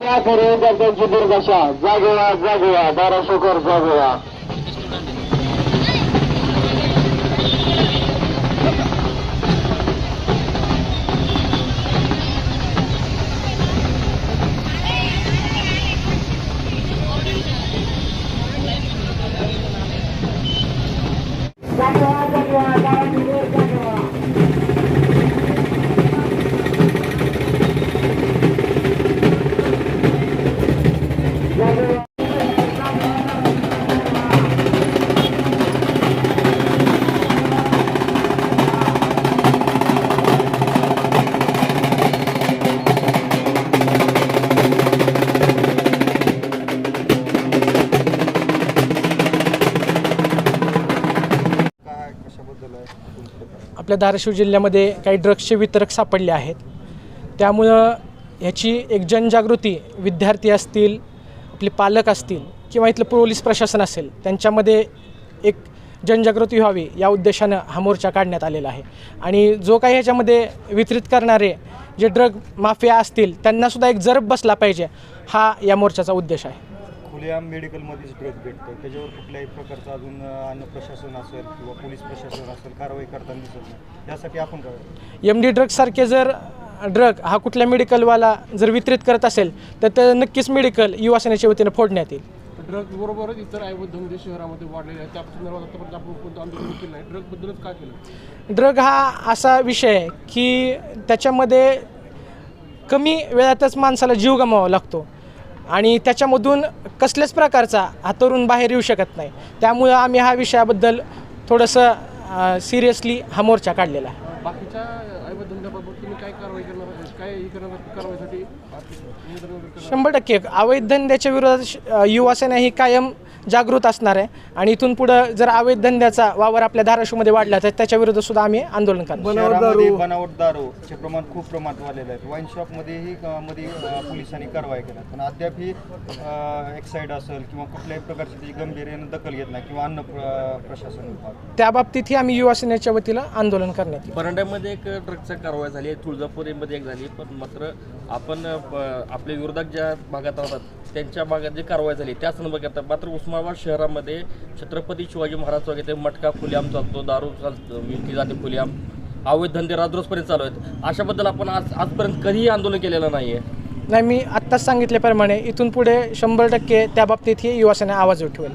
Operator Edek będzie Burgasia. Zagła, zagła, Dara Szukor, zagła. Zagła, zagła, Dara Szukor, आपल्या धाराशिव जिल्ह्यामध्ये काही ड्रग्सचे वितरक सापडले आहेत. त्यामुळं ह्याची एक जनजागृती विद्यार्थी असतील आपले पालक असतील किंवा इथलं पोलीस प्रशासन असेल त्यांच्यामध्ये एक जनजागृती व्हावी या उद्देशानं हा मोर्चा काढण्यात आलेला आहे. आणि जो काही ह्याच्यामध्ये वितरित करणारे जे ड्रग माफिया असतील त्यांनासुद्धा एक जरब बसला पाहिजे हा या मोर्चाचा उद्देश आहे. खुलेआम मेडिकलमध्येच ड्रग भेटतं. त्याच्यावर कुठल्याही प्रकारचं अजून अन्न प्रशासन असेल किंवा पोलीस प्रशासन असेल कारवाई करताना दिसत नाही. यासाठी आपण काय एम डी ड्रग्ससारखे जर ड्रग हा कुठल्या मेडिकलवाला जर वितरित करत असेल तर ते नक्कीच मेडिकल युवा सेनेच्या वतीनं फोडण्यात येईल. ड्रग बरोबरच इतर अवैध धंदे शहरामध्ये वाढलेले आहेत त्या संदर्भात आतापर्यंत आपण कोणतं आंदोलन केलं नाही ड्रगबद्दलच काय केलं ड्रग हा असा विषय आहे की त्याच्यामध्ये कमी वेळातच माणसाला जीव गमावा लागतो. आणि त्याच्यामधून कसल्याच प्रकारचा हा तरुण बाहेर येऊ शकत नाही. त्यामुळं आम्ही हा विषयाबद्दल थोडंसं सिरियसली हा मोर्चा काढलेला आहे. शंभर टक्के. अवैध धंद्याच्या विरोधात श- अ, युवा सेना ही कायम जागृत असणार आहे. आणि इथून पुढं जर अवैध धंद्याचा वावर आपल्या धाराशिवमध्ये वाढला तर त्याच्या विरोधात सुद्धा आम्ही आंदोलन करणार. शहरामध्ये बनावट दारूचे प्रमाण खूप प्रमाणात वाढलेलं आहे. वाईन शॉपमध्येही मध्ये पोलिसांनी कारवाई केल्या पण अद्याप ही एक्साईड असेल किंवा कुठल्याही प्रकारची ती गंभीर्यानं दखल घेत नाही किंवा अन्न प्र- प्रशासन विभाग. त्या बाबतीतही आम्ही युवा सेनेच्या वतीनं आंदोलन करण्यात येईल. परांड्यामध्ये एक ड्रगचा कारवाई झाली आहे. तुळजापुरीमध्ये एक झाली पण मात्र आपण प- आपले विरोधक ज्या भागात राहतात त्यांच्या भागात जी कारवाई झाली त्या संदर्भात मात्र उस्मानाबाद शहरामध्ये छत्रपती शिवाजी महाराज वगैरे मटका खुलेआम चालतो दारू चालतो विकली जाते खुलेआम. अवैध धंदे राजरोजपर्यंत चालू आहेत. अशाबद्दल आपण आज आजपर्यंत कधीही आंदोलन केलेलं नाही आहे नाही मी आत्ताच सांगितल्याप्रमाणे इथून पुढे शंभर टक्के त्या बाबतीतही युवा सेना आवाज उठवेल.